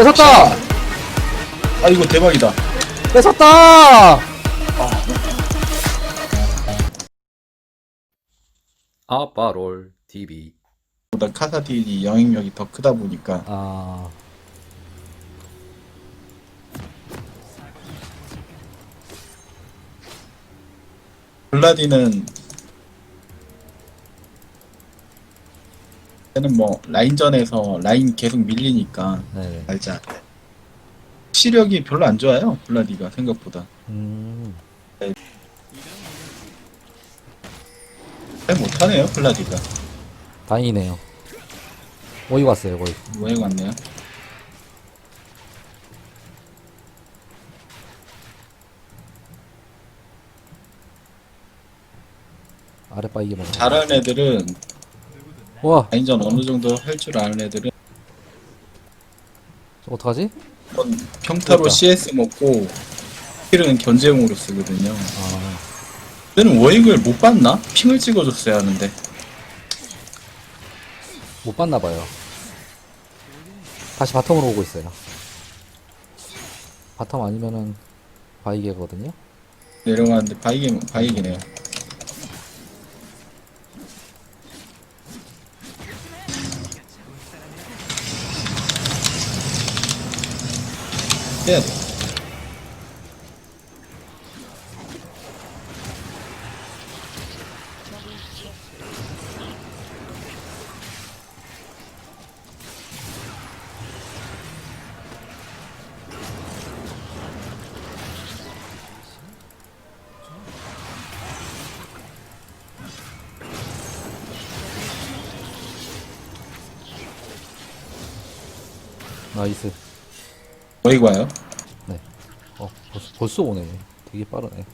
뺏었다! 아 이거 대박이다. 뺏었다! 아빠롤 TV 보다 카사딜이 영향력이 더 크다 보니까 아, 블라디는 얘는 뭐 라인전에서 라인 계속 밀리니까 네. 알자. 시력이 별로 안 좋아요. 블라디가 생각보다. 음, 잘 못하네요. 블라디가. 다행이네요. 어디 갔어요, 거의? 왜 왔네요? 아래 빠이게 먹어. 잘하는 애들은 와, 라인전 어느 정도 할 줄 아는 애들은 저 어떡하지? 한번 평타로 그러니까. CS 먹고 킬은 견제용으로 쓰거든요. 아, 얘는 워익을 못 봤나? 핑을 찍어줬어야 하는데. 못 봤나봐요. 다시 바텀으로 오고 있어요. 바텀 아니면은 바이게거든요? 내려가는데 바이게 바이게네요. 해야 돼. 나이스. 워익 와요. 어, 벌써, 벌써 오네. 되게 빠르네.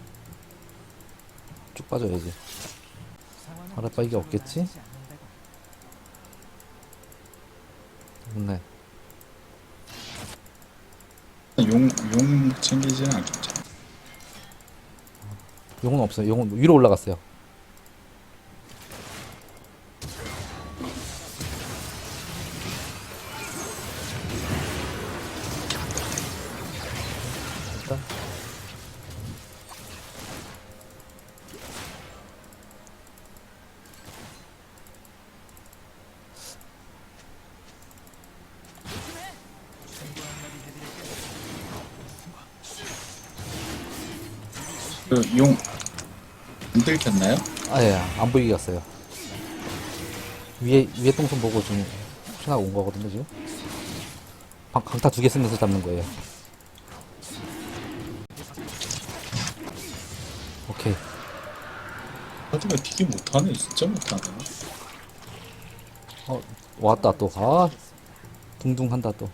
쭉 빠져야지. 빠이게 없겠지? 없네. 용, 용 챙기지는 않겠죠. 용은 없어요. 용은 위로 올라갔어요. 그 용, 안 들켰나요? 아예 안 보이게 갔어요. 위에 위에 동선 보고 좀 혹시나 온 거거든요 지금. 방, 강타 두 개 쓰면서 잡는 거예요. 오케이. 하드가 되게 못하네. 진짜 못하네. 어 왔다 또. 아 둥둥한다 또.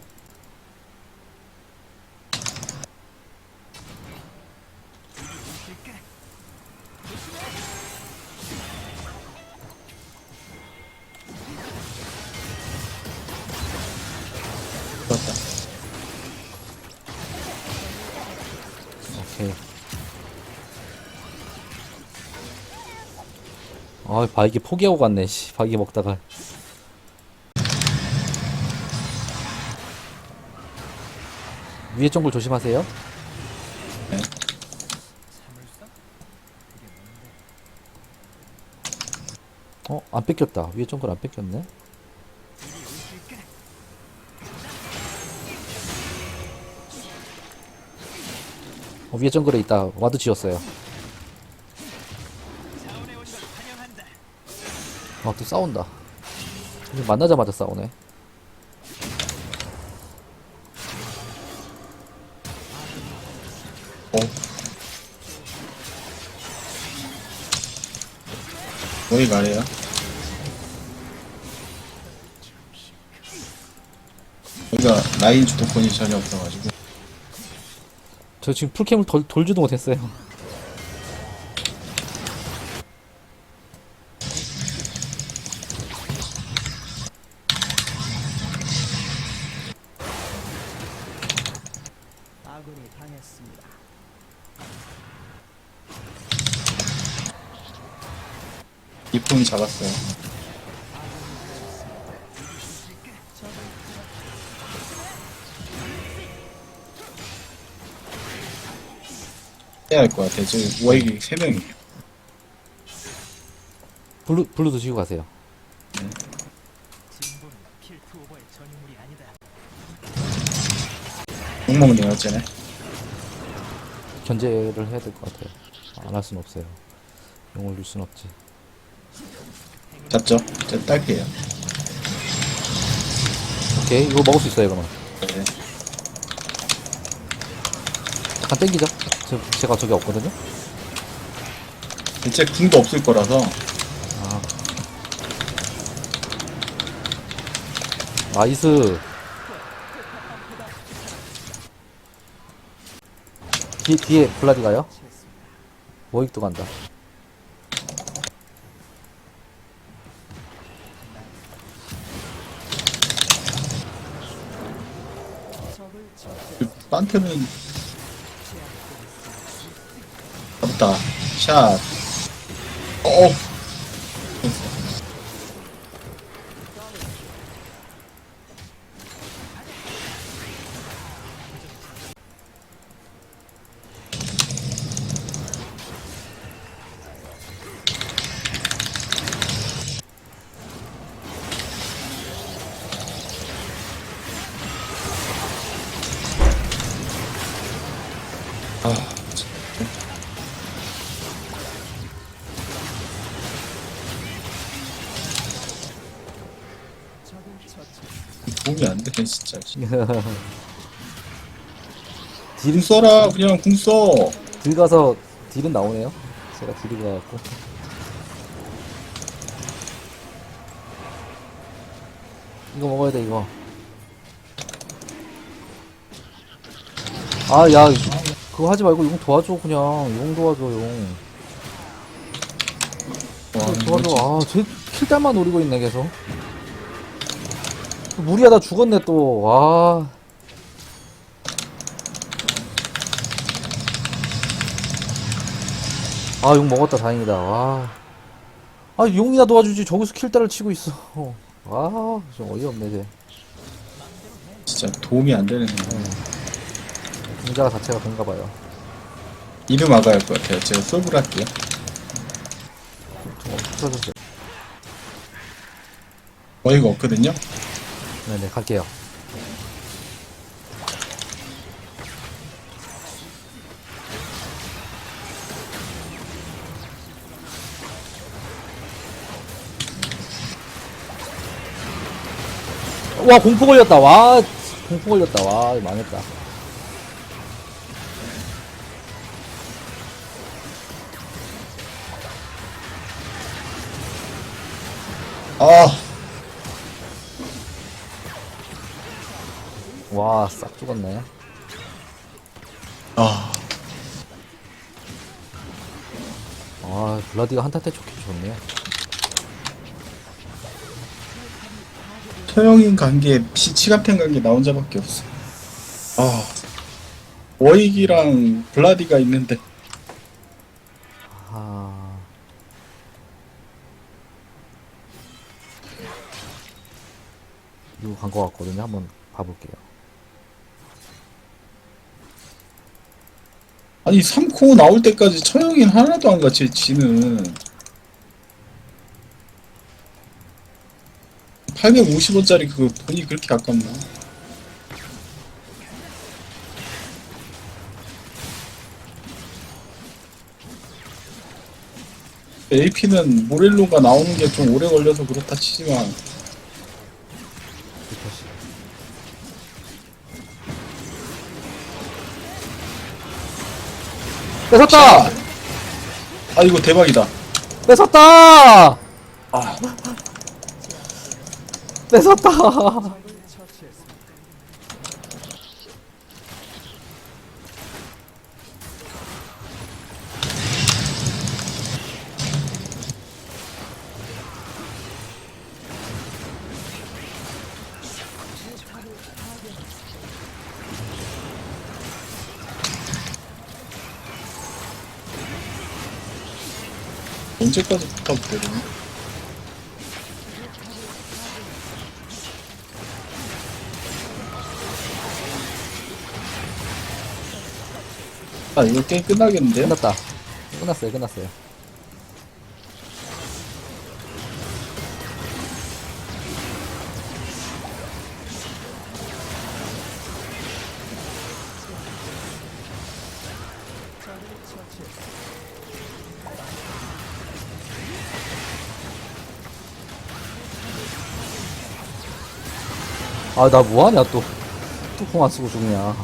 아, 바이게 포기하고 갔네, 씨. 바이게 먹다가. 위에 정글 조심하세요. 네. 어, 안 뺏겼다. 위에 정글 안 뺏겼네. 어, 위에 정글에 있다. 와드 지었어요. 아, 또 싸운다. 만나자마자 싸우네. 어. 워익 아래야. 여기가 라인 주도권이 전혀 없어가지고. 저 지금 풀캠을 돌, 돌지도 못했어요. 이쁨 잡았어요. 해야 할 것 같아. 지금 월기 3명이에요. 블루 블루 드시고 가세요. 네. 욕먹은 게 낫잖아요. 견제를 해야 될 것 같아요. 안 할 순 없어요. 용을 줄 순 없지. 잡죠? 저 딸게요. 오케이 이거 먹을 수 있어요 그러면. 네. 잠깐 땡기죠. 저, 제가 저기 없거든요. 대체 궁도 없을 거라서 아. 나이스. 뒤, 뒤에 블라디 가요? 워익도 간다. 판테는 잡았다. 샷. 어. 도움이 안 되네 진짜. 딜, 궁 써라 그냥 궁 써. 딜 가서 딜은 나오네요. 제가 딜이 가갖고. 이거 먹어야 돼, 이거. 아, 야, 그거 하지 말고 용 도와줘, 그냥. 용 도와줘, 용. 와? 도와줘. 아, 쟤 킬달만 노리고 있네, 계속. 무리하다 죽었네, 또. 와. 아, 용 먹었다, 다행이다. 와. 아, 용이나 도와주지. 저기서 킬달을 치고 있어. 와, 좀 어이없네, 쟤. 진짜 도움이 안 되는 거. 공자가 자체가 그런가 봐요. 이름 막아야 할 것 같아요. 제가 솔브를 할게요. 좀 없어졌어요. 어이가 없거든요. 네네, 갈게요. 와, 공포 걸렸다. 와, 공포 걸렸다. 와, 망했다. 아, 와, 싹 죽었네. 아, 아, 블라디가 한타 때 좋긴 좋네. 처형인 관계, 시, 치감탱 관계 나 혼자밖에 없어. 아, 워익이랑 블라디가 있는데 아. 이거 간거 같거든요. 한번 봐볼게요. 아니 3코 나올 때까지 처형인 하나도 안 같이 지는 850원짜리 그거 돈이 그렇게 아깝나? AP는 모렐로가 나오는 게 좀 오래 걸려서 그렇다 치지만 뺏었다! 아 이거 대박이다. 뺏었다! 아 뺏었다! 언제까지 붙어보거든요. 아 이거 게임 끝나겠는데요? 끝났다. 끝났어요, 끝났어요. 아, 나 뭐하냐, 또. 뚜껑 안 쓰고 죽냐.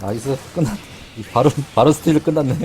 나이스. 끝났, 이 바로, 바로 스틸 끝났네.